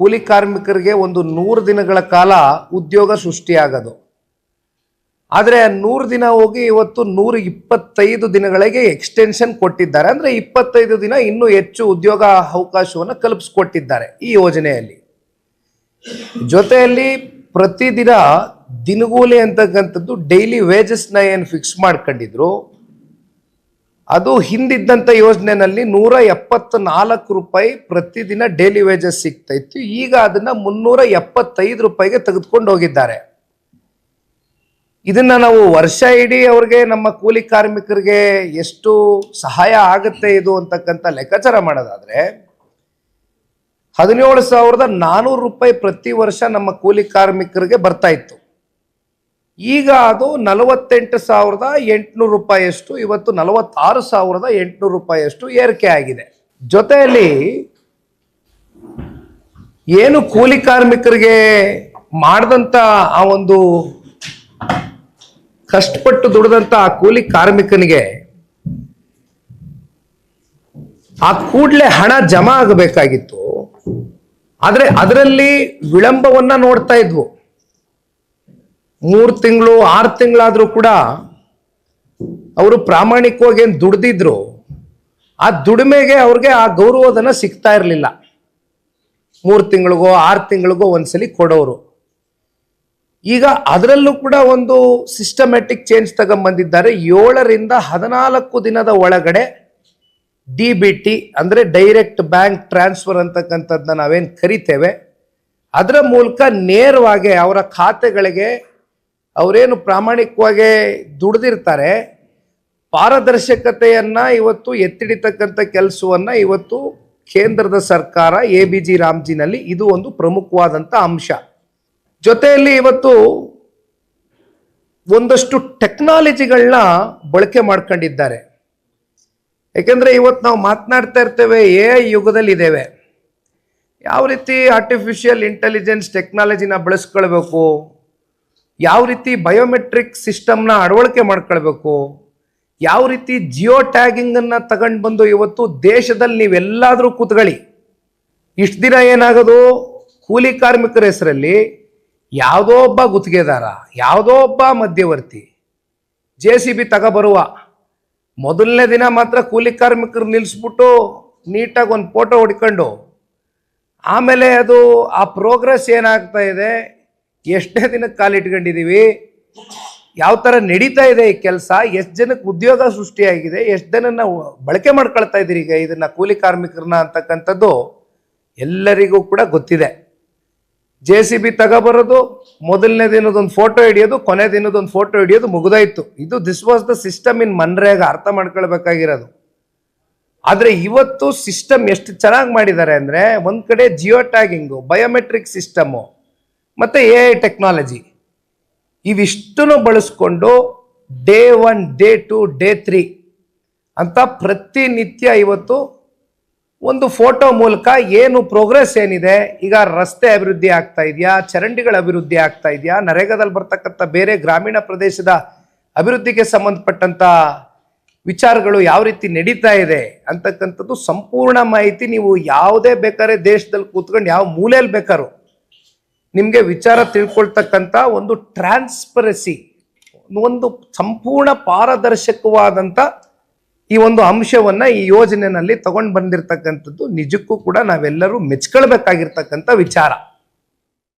ಕೂಲಿ ಕಾರ್ಮಿಕರಿಗೆ ಒಂದು ನೂರು ದಿನಗಳ ಕಾಲ ಉದ್ಯೋಗ ಸೃಷ್ಟಿಯಾಗೋದು. ಆದರೆ ನೂರು ದಿನ ಹೋಗಿ ಇವತ್ತು ನೂರ ಇಪ್ಪತ್ತೈದು ದಿನಗಳಿಗೆ ಎಕ್ಸ್ಟೆನ್ಷನ್ ಕೊಟ್ಟಿದ್ದಾರೆ. ಅಂದರೆ ಇಪ್ಪತ್ತೈದು ದಿನ ಇನ್ನೂ ಹೆಚ್ಚು ಉದ್ಯೋಗ ಅವಕಾಶವನ್ನು ಕಲ್ಪಿಸ್ಕೊಟ್ಟಿದ್ದಾರೆ ಈ ಯೋಜನೆಯಲ್ಲಿ. ಜೊತೆಯಲ್ಲಿ ಪ್ರತಿದಿನ ದಿನಗೂಲಿ ಅಂತಕ್ಕಂಥದ್ದು ಡೈಲಿ ವೇಜಸ್ನ ಏನು ಫಿಕ್ಸ್ ಮಾಡ್ಕೊಂಡಿದ್ರು? ಅದು ಹಿಂದಿದ್ದಂಥ ಯೋಜನೆಯಲ್ಲಿ ನೂರ ಎಪ್ಪತ್ತ ನಾಲ್ಕು ರೂಪಾಯಿ ಪ್ರತಿದಿನ ಡೈಲಿ ವೇಜಸ್ ಸಿಗ್ತಾ ಇತ್ತು. ಈಗ ಅದನ್ನ ಮುನ್ನೂರ ಎಪ್ಪತ್ತೈದು ರೂಪಾಯಿಗೆ ತೆಗೆದುಕೊಂಡು ಹೋಗಿದ್ದಾರೆ. ಇದನ್ನ ನಾವು ವರ್ಷ ಇಡೀ ಅವ್ರಿಗೆ ನಮ್ಮ ಕೂಲಿ ಕಾರ್ಮಿಕರಿಗೆ ಎಷ್ಟು ಸಹಾಯ ಆಗುತ್ತೆ ಇದು ಅಂತಕ್ಕಂಥ ಲೆಕ್ಕಾಚಾರ ಮಾಡೋದಾದ್ರೆ, ಹದಿನೇಳು ಸಾವಿರದ ನಾನೂರು ರೂಪಾಯಿ ಪ್ರತಿ ವರ್ಷ ನಮ್ಮ ಕೂಲಿ ಕಾರ್ಮಿಕರಿಗೆ ಬರ್ತಾ ಇತ್ತು. ಈಗ ಅದು ನಲವತ್ತೆಂಟು ಸಾವಿರದ ಎಂಟುನೂರು ರೂಪಾಯಿಯಷ್ಟು, ಇವತ್ತು ನಲವತ್ತಾರು ಸಾವಿರದ ಎಂಟುನೂರು ರೂಪಾಯಿಯಷ್ಟು ಏರಿಕೆ ಆಗಿದೆ. ಜೊತೆಯಲ್ಲಿ ಏನು ಕೂಲಿ ಕಾರ್ಮಿಕರಿಗೆ ಮಾಡಿದಂಥ ಆ ಒಂದು ಕಷ್ಟಪಟ್ಟು ದುಡಿದಂಥ ಆ ಕೂಲಿ ಕಾರ್ಮಿಕನಿಗೆ ಆ ಕೂಡಲೇ ಹಣ ಜಮಾ ಆಗಬೇಕಾಗಿತ್ತು. ಆದರೆ ಅದರಲ್ಲಿ ವಿಳಂಬವನ್ನ ನೋಡ್ತಾ ಇದ್ವು. ಮೂರು ತಿಂಗಳು, ಆರು ತಿಂಗಳಾದರೂ ಕೂಡ ಅವರು ಪ್ರಾಮಾಣಿಕವಾಗಿ ಏನು ದುಡ್ದಿದ್ರು, ಆ ದುಡಿಮೆಗೆ ಅವ್ರಿಗೆ ಆ ಗೌರವಧನ ಸಿಗ್ತಾ ಇರಲಿಲ್ಲ. ಮೂರು ತಿಂಗಳಿಗೋ, ಆರು ತಿಂಗಳಿಗೋ ಒಂದ್ಸಲಿ ಕೊಡೋರು. ಈಗ ಅದರಲ್ಲೂ ಕೂಡ ಒಂದು ಸಿಸ್ಟಮ್ಯಾಟಿಕ್ ಚೇಂಜ್ ತಗೊಂಬಂದಿದ್ದಾರೆ. ಏಳರಿಂದ ಹದಿನಾಲ್ಕು ದಿನದ ಒಳಗಡೆ ಡಿ ಬಿ ಟಿ, ಅಂದರೆ ಡೈರೆಕ್ಟ್ ಬ್ಯಾಂಕ್ ಟ್ರಾನ್ಸ್ಫರ್ ಅಂತಕ್ಕಂಥದ್ದನ್ನ ನಾವೇನು ಕರಿತೇವೆ, ಅದರ ಮೂಲಕ ನೇರವಾಗಿ ಅವರ ಖಾತೆಗಳಿಗೆ ಅವರೇನು ಪ್ರಾಮಾಣಿಕವಾಗಿ ದುಡ್ದಿರ್ತಾರೆ. ಪಾರದರ್ಶಕತೆಯನ್ನು ಇವತ್ತು ಎತ್ತಿಡಿತಕ್ಕಂಥ ಕೆಲಸವನ್ನ ಇವತ್ತು ಕೇಂದ್ರದ ಸರ್ಕಾರ ಎ ಬಿ ಜಿ ರಾಮ್ಜಿನಲ್ಲಿ ಇದು ಒಂದು ಪ್ರಮುಖವಾದಂಥ ಅಂಶ. ಜೊತೆಯಲ್ಲಿ ಇವತ್ತು ಒಂದಷ್ಟು ಟೆಕ್ನಾಲಜಿಗಳನ್ನ ಬಳಕೆ ಮಾಡ್ಕೊಂಡಿದ್ದಾರೆ. ಏಕೆಂದರೆ ಇವತ್ತು ನಾವು ಮಾತನಾಡ್ತಾ ಇರ್ತೇವೆ, ಎ ಐ ಯುಗದಲ್ಲಿದ್ದೇವೆ. ಯಾವ ರೀತಿ ಆರ್ಟಿಫಿಷಿಯಲ್ ಇಂಟೆಲಿಜೆನ್ಸ್ ಟೆಕ್ನಾಲಜಿನ ಬಳಸ್ಕೊಳ್ಬೇಕು? ಯಾವ ರೀತಿ ಬಯೋಮೆಟ್ರಿಕ್ ಸಿಸ್ಟಮ್ನ ಅಳವಡಿಕೆ ಮಾಡ್ಕೊಳ್ಬೇಕು? ಯಾವ ರೀತಿ ಜಿಯೋ ಟ್ಯಾಗಿಂಗನ್ನು ತಗೊಂಡು ಬಂದು ಇವತ್ತು ದೇಶದಲ್ಲಿ ನೀವೆಲ್ಲಾದರೂ ಕೂತ್ಕೊಳ್ಳಿ. ಇಷ್ಟು ದಿನ ಏನಾಗೋದು? ಕೂಲಿ ಕಾರ್ಮಿಕರ ಹೆಸರಲ್ಲಿ ಯಾವುದೋ ಒಬ್ಬ ಗುತ್ತಿಗೆದಾರ, ಯಾವುದೋ ಒಬ್ಬ ಮಧ್ಯವರ್ತಿ ಜೆ ಸಿ ಬಿ ತಗೊಬರುವ ಮೊದಲನೇ ದಿನ ಮಾತ್ರ ಕೂಲಿ ಕಾರ್ಮಿಕರು ನಿಲ್ಲಿಸ್ಬಿಟ್ಟು ನೀಟಾಗಿ ಒಂದು ಫೋಟೋ ಹೊಡ್ಕೊಂಡು, ಆಮೇಲೆ ಅದು ಆ ಪ್ರೋಗ್ರೆಸ್ ಏನಾಗ್ತಾ ಇದೆ? ಎಷ್ಟೇ ದಿನಕ್ಕೆ ಕಾಲಿಟ್ಕೊಂಡಿದ್ದೀವಿ ಯಾವ ಥರ ನಡೀತಾ ಇದೆ ಈ ಕೆಲಸ, ಎಷ್ಟು ಜನಕ್ಕೆ ಉದ್ಯೋಗ ಸೃಷ್ಟಿಯಾಗಿದೆ, ಎಷ್ಟು ಜನನ ಬಳಕೆ ಮಾಡ್ಕೊಳ್ತಾ ಇದ್ದೀರಿ ಈಗ ಇದನ್ನ ಕೂಲಿ ಕಾರ್ಮಿಕರನ್ನ ಅಂತಕ್ಕಂಥದ್ದು ಎಲ್ಲರಿಗೂ ಕೂಡ ಗೊತ್ತಿದೆ. ಜೆ ಸಿ ಬಿ ತಗೋಬರೋದು ಮೊದಲನೇ ದಿನದೊಂದು ಫೋಟೋ ಹಿಡಿಯೋದು, ಕೊನೆ ದಿನದೊಂದು ಫೋಟೋ ಹಿಡಿಯೋದು ಮುಗಿದಾಯ್ತು. ಇದು this was the system in MNREGA, ಅರ್ಥ ಮಾಡ್ಕೊಳ್ಬೇಕಾಗಿರೋದು. ಆದರೆ ಇವತ್ತು ಸಿಸ್ಟಮ್ ಎಷ್ಟು ಚೆನ್ನಾಗಿ ಮಾಡಿದ್ದಾರೆ ಅಂದ್ರೆ, ಒಂದು ಕಡೆ ಜಿಯೋ ಟ್ಯಾಗಿಂಗು ಬಯೋಮೆಟ್ರಿಕ್ ಸಿಸ್ಟಮು ಮತ್ತೆ ಎ ಐ ಟೆಕ್ನಾಲಜಿ ಇವಿಷ್ಟನ್ನು ಬಳಸ್ಕೊಂಡು day one day two day three ಅಂತ ಪ್ರತಿನಿತ್ಯ ಇವತ್ತು ಒಂದು ಫೋಟೋ ಮೂಲಕ ಏನು ಪ್ರೋಗ್ರೆಸ್ ಏನಿದೆ, ಈಗ ರಸ್ತೆ ಅಭಿವೃದ್ಧಿ ಆಗ್ತಾ ಇದೆಯಾ, ಚರಂಡಿಗಳ ಅಭಿವೃದ್ಧಿ ಆಗ್ತಾ ಇದೆಯಾ, ನರೇಗಾದಲ್ಲಿ ಬರ್ತಕ್ಕಂಥ ಬೇರೆ ಗ್ರಾಮೀಣ ಪ್ರದೇಶದ ಅಭಿವೃದ್ಧಿಗೆ ಸಂಬಂಧಪಟ್ಟಂತ ವಿಚಾರಗಳು ಯಾವ ರೀತಿ ನಡೀತಾ ಇದೆ ಅಂತಕ್ಕಂಥದ್ದು ಸಂಪೂರ್ಣ ಮಾಹಿತಿ ನೀವು ಯಾವುದೇ ಬೇಕಾದ್ರೆ ದೇಶದಲ್ಲಿ ಕೂತ್ಕೊಂಡು ಯಾವ ಮೂಲೆಯಲ್ಲಿ ಬೇಕಾದ್ರು ನಿಮಗೆ ವಿಚಾರ ತಿಳ್ಕೊಳ್ತಕ್ಕಂಥ ಒಂದು ಟ್ರಾನ್ಸ್ಪರೆಸಿ ಒಂದು ಸಂಪೂರ್ಣ ಪಾರದರ್ಶಕವಾದಂಥ ಈ ಒಂದು ಅಂಶವನ್ನು ಈ ಯೋಜನೆಯಲ್ಲಿ ತಗೊಂಡು ಬಂದಿರತಕ್ಕಂಥದ್ದು ನಿಜಕ್ಕೂ ಕೂಡ ನಾವೆಲ್ಲರೂ ಮೆಚ್ಕೊಳ್ಬೇಕಾಗಿರ್ತಕ್ಕಂಥ ವಿಚಾರ.